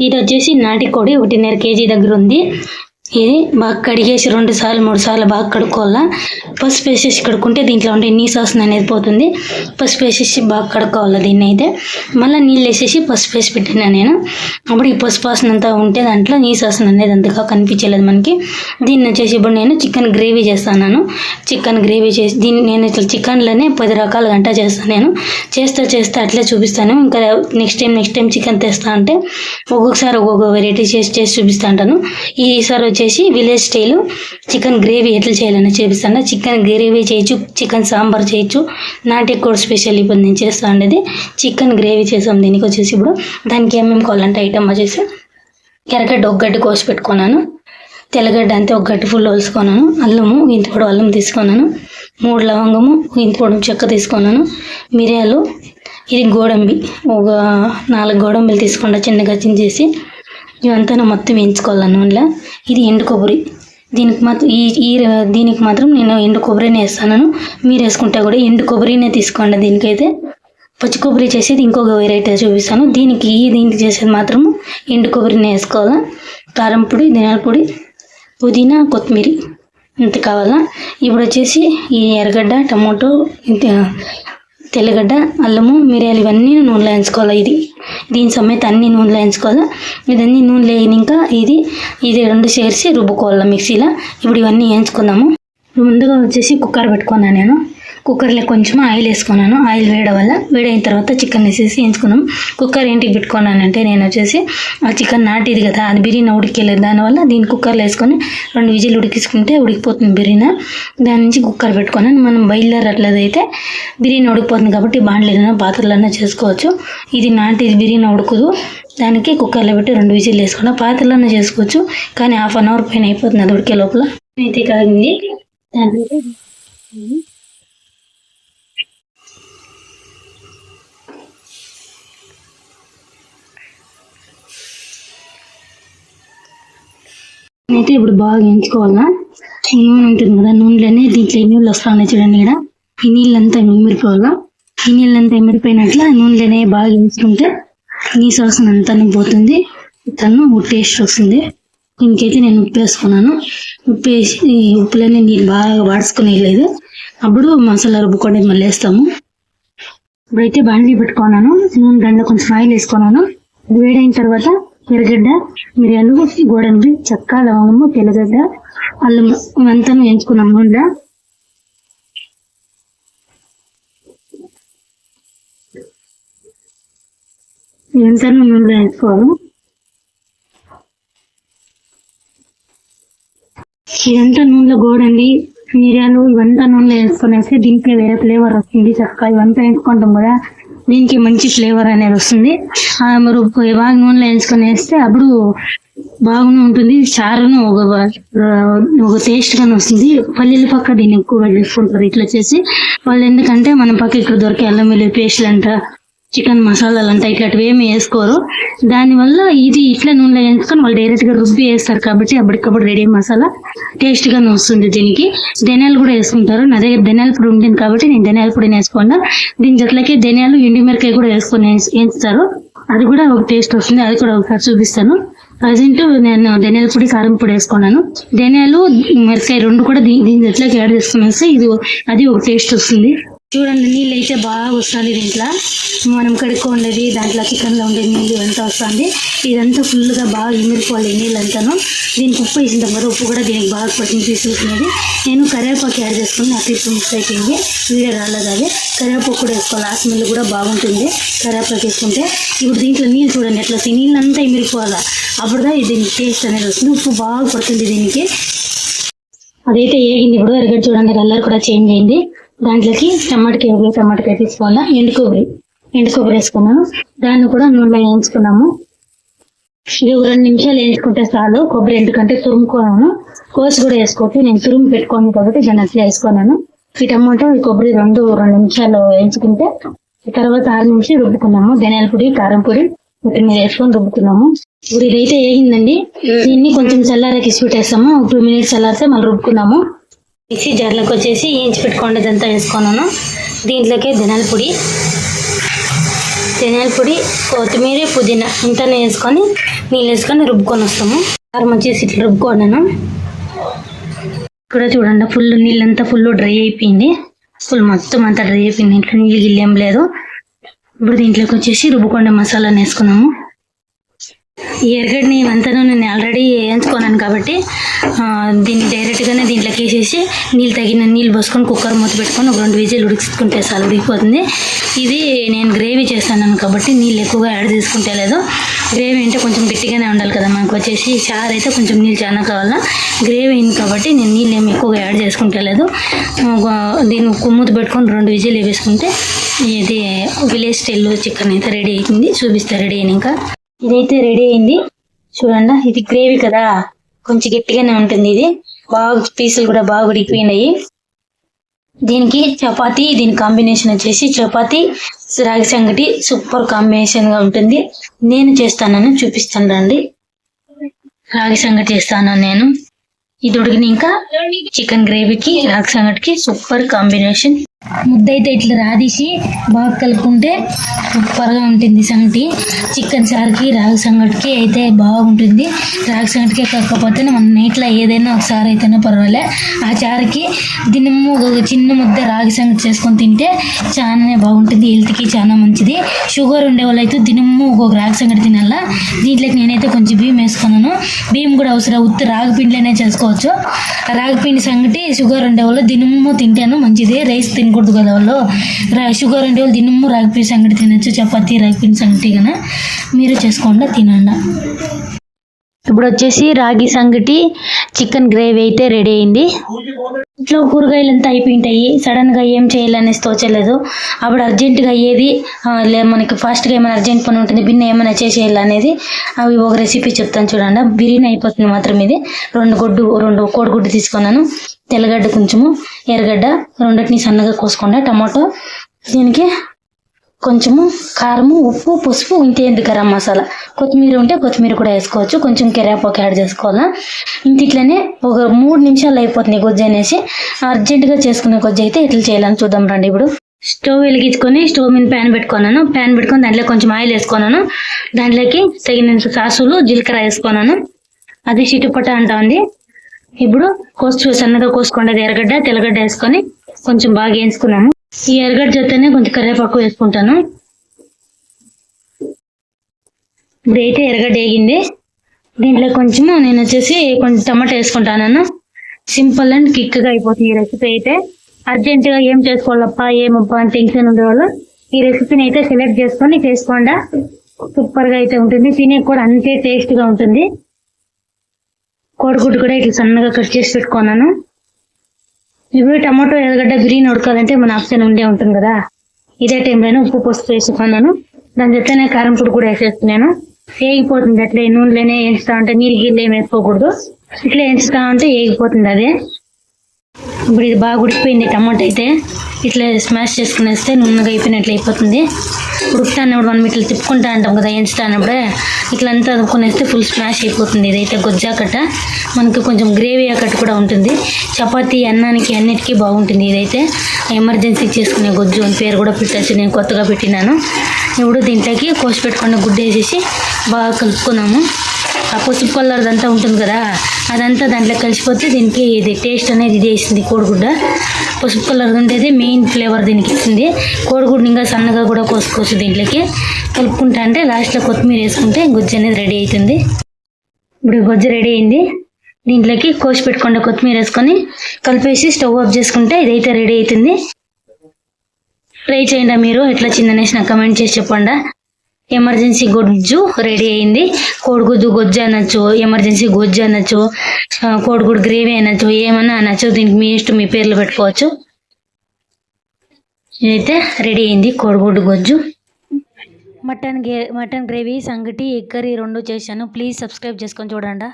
ఇది వచ్చేసి నాటికోడి ఒకటిన్నర కేజీ దగ్గర ఉంది. ఇది బాగా కడిగేసి రెండు సార్లు మూడు సార్లు బాగా కడుక్కోవాలా. పసుపు వేసేసి కడుక్కుంటే దీంట్లో ఉండే నీసాసన అనేది పోతుంది. పసుపు వేసేసి బాగా కడుక్కోవాలి దీన్ని అయితే. మళ్ళీ నీళ్ళు వేసేసి పసుపు వేసి పెట్టినా నేను. అప్పుడు ఈ పసుపు వాసన అంతా ఉంటే దాంట్లో నీసాసన అనేది అంతగా కనిపించలేదు మనకి. దీన్ని వచ్చేసి ఇప్పుడు నేను చికెన్ గ్రేవీ చేస్తాను చికెన్ గ్రేవీ చేసి దీన్ని నేను ఇట్లా చికెన్లోనే పది రకాల గంట చేస్తాను నేను. చేస్తా చేస్తే అట్లే చూపిస్తాను. ఇంకా next time next time chicken తెస్తా అంటే ఒక్కొక్కసారి ఒక్కొక్క వెరైటీ చేసి చేసి చూపిస్తా ఉంటాను ఈసారి వచ్చేసి విలేజ్ స్టైల్ చికెన్ గ్రేవీ ఎట్లా చేయాలని చూపిస్తాను. చికెన్ గ్రేవీ చేయొచ్చు చికెన్ సాంబార్ చేయొచ్చు. నాటి కూడా స్పెషల్ ఇప్పుడు నేను చేస్తా ఉండేది. చికెన్ గ్రేవీ చేసాం దీనికి వచ్చేసి ఇప్పుడు. దానికి ఏమేమి కావాలంటే ఐటమ్ వచ్చేసి ఎర్రగడ్డ ఒక గడ్డ కోసి పెట్టుకున్నాను. తెల్లగడ్డ అంతే ఒక ఫుల్ వలుసుకున్నాను అల్లము ఇంత అల్లం తీసుకున్నాను. మూడు లవంగము ఇంత చెక్క తీసుకున్నాను. మిరియాలు ఇది గోడంబి. ఒక నాలుగు గోడంబిలు తీసుకుంటా చిన్నగా చించేసి ఇవంతా మొత్తం వేయించుకోవాలి నూనెలో? ఇది ఎండు కొబ్బరి. దీనికి మాత్రం ఈ ఈ దీనికి మాత్రం నేను ఎండు కొబ్బరినే వేస్తాను. మీరు వేసుకుంటే కూడా ఎండు కొబ్బరినే తీసుకోండి దీనికైతే. పచ్చి కొబ్బరి చేసేది ఇంకొక వెరైటీ చూపిస్తాను. దీనికి ఈ దీనికి చేసేది మాత్రం ఎండు కొబ్బరిని వేసుకోవాలా. కారం పొడి ధనియాల పొడి పుదీనా కొత్తిమీర ఇంత కావాలా. ఇప్పుడు వచ్చేసి ఈ ఎర్రగడ్డ టమోటో ఇంత తెల్లగడ్డ అల్లము మిరియాలు ఇవన్నీ నూనెలో వేయించుకోవాలి ఇది? దీని సమేత అన్ని నూనెలో వేయించుకోవాలి? ఇదన్నీ నూనెలో వేయనిక ఇది ఇది రెండు చేర్చి రుబ్బుకోవాలి మిక్సీలో. ఇప్పుడు ఇవన్నీ వేయించుకుందాము. ముందుగా వచ్చేసి కుక్కర్ పెట్టుకున్నాను నేను. కుక్కర్లో కొంచెం ఆయిల్ వేసుకున్నాను. ఆయిల్ వేయడం వల్ల వేడైన తర్వాత చికెన్ వేసేసి వేయించుకున్నాం కుక్కర్ ఏంటికి పెట్టుకున్నానంటే నేను వచ్చేసి ఆ చికెన్ నాటిది కదా అది బిర్యానీ ఉడికెళ్ళేది దానివల్ల దీన్ని కుక్కర్లో వేసుకొని రెండు విజిల్ ఉడికించుకుంటే ఉడికిపోతుంది బిర్యానీ. దాని నుంచి కుక్కర్ పెట్టుకున్నాను. మనం బయలుదేరట్లేదైతే బిర్యానీ ఉడికిపోతుంది కాబట్టి బాండ్లైనా పాత్రలైనా చేసుకోవచ్చు. ఇది నాటిది బిర్యానీ ఉడకదు. దానికి కుక్కర్లో పెట్టి రెండు విజిల్ వేసుకున్నా పాత్రలోనే చేసుకోవచ్చు. కానీ హాఫ్ అన్ అవర్ పైన అయిపోతుంది అది ఉడికే లోపల. అయితే కాగింది. దాని అయితే ఇప్పుడు బాగా ఎంచుకోవాలా? ఈ నూనె ఉంటుంది కదా నూనెలోనే దీంట్లో నీళ్ళు వస్తా ఉన్నాయి చూడండి ఇక్కడ. ఈ నీళ్ళంతా ఎమిరిపోవాలా ఈ నీళ్ళంతా ఎమిరిపోయినట్ల నూనెలోనే బాగా ఎంచుకుంటే నీ వాసన అంతా పోతుంది. తను టేస్ట్ వస్తుంది. దీనికైతే నేను ఉప్పు వేసుకున్నాను. ఉప్పు వేసి ఈ ఉప్పులన్నీ నీళ్ళు బాగా వాడుచుకునేయలేదు. అప్పుడు మసాలా రుబ్బుకొని మళ్ళీ వేస్తాము. ఇప్పుడైతే బాండీ పెట్టుకున్నాను. నూనె దాంట్లో కొంచెం ఆయిల్ వేసుకున్నాను. వేడైన తర్వాత ఎర్రగడ్డ మిరియాలు గోడంబి చెక్క లవంగము తెల్లగడ్డ అల్లం ఇవంతా వేయించుకున్నాం నూనెలో ఇవంతా నూనెలో వేసుకోవాలి. ఇదంతా నూనెలో గోడండి మిరియాలు ఇవంతా నూనెలో వేసుకునేసి దీనికి వేరే ఫ్లేవర్ వస్తుంది. చక్క ఇవంతా వేసుకుంటాం కదా. దీనికి మంచి ఫ్లేవర్ అనేది వస్తుంది. ఆ బాగా నూనెలో వేసుకొని వేస్తే అప్పుడు బాగానే ఉంటుంది. చారును ఒక ఒక టేస్ట్ గానే వస్తుంది. పల్లీల పక్క దీన్ని ఎక్కువ చేసుకుంటారు ఇట్లా చేసి. వాళ్ళు ఎందుకంటే మన పక్క ఇక్కడ దొరికే అల్లం వెల్లుల్లి పేస్ట్లు అంట చికెన్ మసాలాలు అంటే ఇట్లాంటివి ఏమి వేసుకోరు. దానివల్ల ఇది ఇట్లా నూనె వేసుకొని వాళ్ళు డైరెక్ట్గా రుబ్బి వేస్తారు కాబట్టి అప్పటికప్పుడు రెడీ మసాలా టేస్ట్గా వస్తుంది దీనికి. ధనియాలు కూడా వేసుకుంటారు. నా దగ్గర ధనియాల పొడి ఉంటుంది కాబట్టి నేను ధనియాల పొడిని వేసుకున్నా దీని జట్లకి ధనియాలు ఎండుమిరకాయ కూడా వేసుకొని వేస్తారు. అది కూడా ఒక టేస్ట్ వస్తుంది. అది కూడా ఒకసారి చూపిస్తాను. ప్రజెంట్ నేను ధనియాల పొడి కారం పొడి వేసుకున్నాను. ధనియాలు మిరకాయ రెండు కూడా దీని దీని జట్లకి యాడ్ చేసుకునేస్తే ఇది అది ఒక టేస్ట్ వస్తుంది. చూడండి నీళ్ళు అయితే బాగా వస్తుంది దీంట్లో. మనం కడుక్కోండేది దాంట్లో చికెన్లో ఉండే నీళ్ళు ఎంత వస్తుంది. ఇదంతా ఫుల్గా బాగా ఇమిరిపోవాలి ఈ నీళ్ళంతాను. దీనికి ఉప్పు వేసిన తర్వాత ఉప్పు కూడా దీనికి బాగా పట్టింది తీసుకునేది నేను కరివేపాకు యాడ్ చేసుకుని నాకు ఇప్పుడు మిక్స్ అయిపోయింది. వీడియో రాలేదు అదే. కరివేపాకు కూడా వేసుకోవాలి ఆ స్మెల్ కూడా బాగుంటుంది కరివేపాకు వేసుకుంటే. ఇప్పుడు దీంట్లో నీళ్ళు చూడండి ఎట్లా వస్తాయి. నీళ్ళంతా ఇమిరిపోవాలా అప్పుడుదా దీనికి టేస్ట్ అనేది వస్తుంది. ఉప్పు బాగా పడుతుంది దీనికి. అదైతే ఏగింది ఇప్పుడు ఎరగడ్డ చూడండి కలర్ కూడా చేంజ్ అయింది. దాంట్లోకి టమాటకి ఒక టమాటకాయ తీసుకోవాలా? ఎండు కొబ్బరి ఎండు కొబ్బరి వేసుకున్నాను. దాన్ని కూడా నూనెలో వేయించుకున్నాము. ఇది ఒక రెండు నిమిషాలు వేయించుకుంటే చాలు. కొబ్బరి ఎందుకంటే తురుముకున్నాను కోసి కూడా వేసుకోవచ్చు. నేను తురుము పెట్టుకోను కాబట్టి దాన్ని అట్లా వేసుకున్నాను. ఈ టమాటో ఈ కొబ్బరి రెండు రెండు నిమిషాలు వేయించుకుంటే తర్వాత ఆరు నిమిషాలు రుబ్బుకున్నాము. ధనియాల పొడి కారం పొడి కొత్తిమీర వేసుకొని రుబ్బుకున్నాము. ఇప్పుడు ఇదైతే వేగిందండి దీన్ని కొంచెం చల్లారకి స్వీట్ వేస్తాము టూ మినిట్స్ చల్లారితే మళ్ళీ రుబ్బుకున్నాము. మిక్సీ జార్లోకి వచ్చేసి ఏంచి పెట్టుకోండిదంతా వేసుకున్నాను. దీంట్లోకి ధనియాల పొడి ధనియాల పొడి కొత్తిమీర పుదీనా ఇంతనే వేసుకొని నీళ్ళు వేసుకొని రుబ్బుకొని వస్తాము. కారం వచ్చేసి ఇట్లా రుబ్బుకున్నాను. ఇక్కడ చూడండి ఫుల్ నీళ్ళంతా ఫుల్ డ్రై అయిపోయింది. ఫుల్ మొత్తం అంతా డ్రై అయిపోయింది. ఇంట్లో నీళ్ళు గిల్లేం లేదు. ఇప్పుడు దీంట్లోకి వచ్చేసి రుబ్బుకొండ మసాలాను వేసుకున్నాము. ఈ ఎరగడ్ని అంతను నేను ఆల్రెడీ వేయించుకున్నాను కాబట్టి దీన్ని డైరెక్ట్గానే దీంట్లోకి వేసేసి నీళ్ళు తగిన నీళ్ళు పోసుకొని కుక్కర్ మూత పెట్టుకొని ఒక రెండు విజిల్ ఉడికించుకుంటే చాలా ఉడికిపోతుంది ఇది నేను గ్రేవీ చేస్తాను కాబట్టి నీళ్ళు ఎక్కువగా యాడ్ చేసుకుంటే లేదు. గ్రేవీ అంటే కొంచెం గట్టిగానే ఉండాలి కదా మనకు వచ్చేసి చారు అయితే కొంచెం నీళ్ళు చాలా కావాలా. గ్రేవీ అయింది కాబట్టి నేను నీళ్ళు ఏమి ఎక్కువగా యాడ్ చేసుకుంటే లేదు. దీన్ని ఉప్పు మూత పెట్టుకొని రెండు విజయలు వేసుకుంటే ఇది విలేజ్ స్టైల్లో చికెన్ అయితే రెడీ అవుతుంది చూపిస్తా రెడీ అయినాక. ఇంకా ఇదైతే రెడీ అయింది. చూడండి ఇది గ్రేవీ కదా. కొంచెం గట్టిగానే ఉంటుంది ఇది. బాగా పీసులు కూడా బాగా ఉడికిపోయినాయి. దీనికి చపాతి దీని కాంబినేషన్ వచ్చేసి చపాతి రాగి సంగటి సూపర్ కాంబినేషన్గా ఉంటుంది. నేను చేస్తానని చూపిస్తాను రండి. రాగి సంగటి చేస్తాను నేను. ఇది ఉడికినాక చికెన్ గ్రేవీకి రాగి సంగటికి సూపర్ కాంబినేషన్. ముద్ద అయితే ఇట్లా రాదీసి బాగా కలుపుకుంటే సూపర్గా ఉంటుంది సంగటి. చికెన్ సార్కి రాగి సంగటికి అయితే బాగుంటుంది. రాగి సంగటికి కాకపోతే మన నైట్లో ఏదైనా ఒకసారి అయితేనే పర్వాలే. ఆ చారుకి దినము ఒక చిన్న ముద్ద రాగి సంగటి చేసుకొని తింటే చాలానే బాగుంటుంది. హెల్త్కి చాలా మంచిది. షుగర్ ఉండే వాళ్ళు అయితే దినము ఒక రాగి సంగటి తినాలా. దీంట్లోకి నేనైతే కొంచెం బియ్యం వేసుకున్నాను. బియ్యం కూడా అవసరం. ఉత్తి రాగి పిండిలోనే చేసుకోవచ్చు. రాగిపిండి రాగి పిండి సంగటి షుగర్ ఉండే వాళ్ళు దినము తింటాను మంచిది. రైస్ తినకూడదు. కదా వాళ్ళు? రా షుగర్ ఉండే వాళ్ళు దినము రాగి పిండి సంగటి తినచ్చు చపాతీ రాగి పీస్ సంగటి కన్నా. మీరు చేసుకోండి తినండి. ఇప్పుడు వచ్చేసి రాగి సంగటి చికెన్ గ్రేవీ అయితే రెడీ అయింది. ఇంట్లో కూరగాయలు అంతా అయిపోయింటాయి సడన్గా ఏం చేయాలనేసి తోచలేదు. అప్పుడు అర్జెంటుగా అయ్యేది లే మనకి ఫాస్ట్గా ఏమైనా అర్జెంట్ పని ఉంటుంది బిన్న ఏమైనా చేసేయాలనేది అవి ఒక రెసిపీ చెప్తాను చూడండి. బిర్యానీ అయిపోతుంది మాత్రం ఇది. రెండు గుడ్డు రెండు కోడిగుడ్డు తీసుకున్నాను. తెల్లగడ్డ కొంచెము ఎర్రగడ్డ రెండింటిని సన్నగా కోసుకోండి టమాటో దీనికి కొంచెము కారము ఉప్పు పసుపు ఇంతే గరం మసాలా? కొత్తిమీర ఉంటే కొత్తిమీర కూడా వేసుకోవచ్చు. కొంచెం కరివేపాకు యాడ్ చేసుకోవాలా? ఇంత ఇట్లనే ఒక మూడు నిమిషాలు అయిపోతుంది గొజ్జు అనేసి. అర్జెంటుగా చేసుకునే గొజ్జు అయితే ఇట్లా చేయాలని చూద్దాం రండి ఇప్పుడు. స్టవ్ వెలిగించుకొని స్టవ్ మీద ప్యాన్ పెట్టుకున్నాను. ప్యాన్ పెట్టుకొని దాంట్లో కొంచెం ఆయిల్ వేసుకున్నాను. దాంట్లోకి తగినంత సాసులు జీలకర్ర వేసుకున్నాను. అది చిటుపట అంటుంది ఉంది. ఇప్పుడు కోసు సన్నగా కోసుకోండి. ఎర్రగడ్డ తెల్లగడ్డ వేసుకొని కొంచెం బాగా వేయించుకున్నాము ఈ ఎరగడ్డ జతనే కొంచెం కరివేపాకు వేసుకుంటాను. ఇప్పుడు అయితే ఎరగడ్డ వేగింది. దీంట్లో కొంచెము నేను వచ్చేసి కొంచెం టమాటా వేసుకుంటాను సింపుల్ అండ్ కిక్గా అయిపోతుంది ఈ రెసిపీ అయితే. అర్జెంటుగా ఏం చేసుకోవాలప్ప ఏమప్పా అని టెన్షన్ ఉండేవాళ్ళు ఈ రెసిపీని అయితే సెలెక్ట్ చేసుకొని చేసుకోండి. సూపర్గా అయితే ఉంటుంది. తినే కూడా అంతే టేస్ట్గా ఉంటుంది. కోడిగుడ్డు కూడా ఇట్లా సన్నగా కట్ చేసి పెట్టుకున్నాను. ఇప్పుడు టమాటో ఎర్రగడ్డ గ్రీన్ ఉడకాలంటే మన ఆప్షన్ ఉండే ఉంటుంది కదా. ఇదే టైంలోనే ఉప్పు పసుపు వేసుకున్నాను. దాని చెప్తేనే కారం పొడి కూడా వేసేస్తున్నాను. వేగిపోతుంది అట్లే నూనెలోనే వేయించుతా ఉంటే నీళ్ళు గిల్లు ఏమి వేసుకోకూడదు. ఇట్లా వేయించుతా ఉంటే వేగిపోతుంది అదే. ఇప్పుడు ఇది బాగా ఉడికిపోయింది టమాటో అయితే. ఇట్లా స్మాష్ చేసుకునేస్తే నున్నగా అయిపోయినట్లు అయిపోతుంది. ఉడుకుతానప్పుడు మనం ఇట్లా తిప్పుకుంటా అంటాం కదా ఎంచుతానప్పుడే ఇట్లా అంతా అదుపుకునేస్తే ఫుల్ స్మాష్ అయిపోతుంది. ఇదైతే గొజ్జాకట్ట. మనకి కొంచెం గ్రేవీ అకట్ట కూడా ఉంటుంది. చపాతీ అన్నానికి అన్నిటికీ బాగుంటుంది ఇదైతే. ఎమర్జెన్సీ చేసుకునే గొజ్జు అని పేరు కూడా పెట్టచ్చు నేను కొత్తగా పెట్టినాను. ఇప్పుడు దీంట్లోకి కోసి పెట్టుకున్న గుడ్డ వేసేసి బాగా కలుపుకున్నాము. ఆ పసుపు కలర్ అంతా ఉంటుంది కదా అదంతా దాంట్లో కలిసిపోతే దీనికి ఇది టేస్ట్ అనేది ఇది వేసింది కోడిగుడ్డ. పసుపు కలర్ ఉండేది మెయిన్ ఫ్లేవర్ దీనికి ఇస్తుంది కోడిగుడ్డు ఇంకా సన్నగా కూడా కోసుకోవచ్చు దీంట్లోకి. కలుపుకుంటా అంటే లాస్ట్లో కొత్తిమీర వేసుకుంటే గుజ్జు అనేది రెడీ అవుతుంది. ఇప్పుడు గుజ్జు రెడీ అయింది. దీంట్లోకి కోసి పెట్టుకుండా కొత్తిమీర వేసుకొని కలిపేసి స్టవ్ ఆఫ్ చేసుకుంటే ఇదైతే రెడీ అవుతుంది. ట్రై చేయండి మీరు ఎట్లా చిందనేసి నాకు కమెంట్ చేసి చెప్పండి. ఎమర్జెన్సీ గొజ్జు రెడీ అయింది. కోడిగుడ్డు గొజ్జు అనొచ్చు ఎమర్జెన్సీ గొజ్జు అనొచ్చు కోడిగుడ్డు గ్రేవీ అనొచ్చు ఏమన్నా అనొచ్చు దీనికి మీ ఇష్టం మీ పేర్లు పెట్టుకోవచ్చు. ఇదైతే రెడీ అయింది కోడిగుడ్డు గొజ్జు. మటన్ గే మటన్ గ్రేవీ సంగటి ఎగ్ కర్రీ రెండు చేశాను. ప్లీజ్ సబ్స్క్రైబ్ చేసుకొని చూడండి.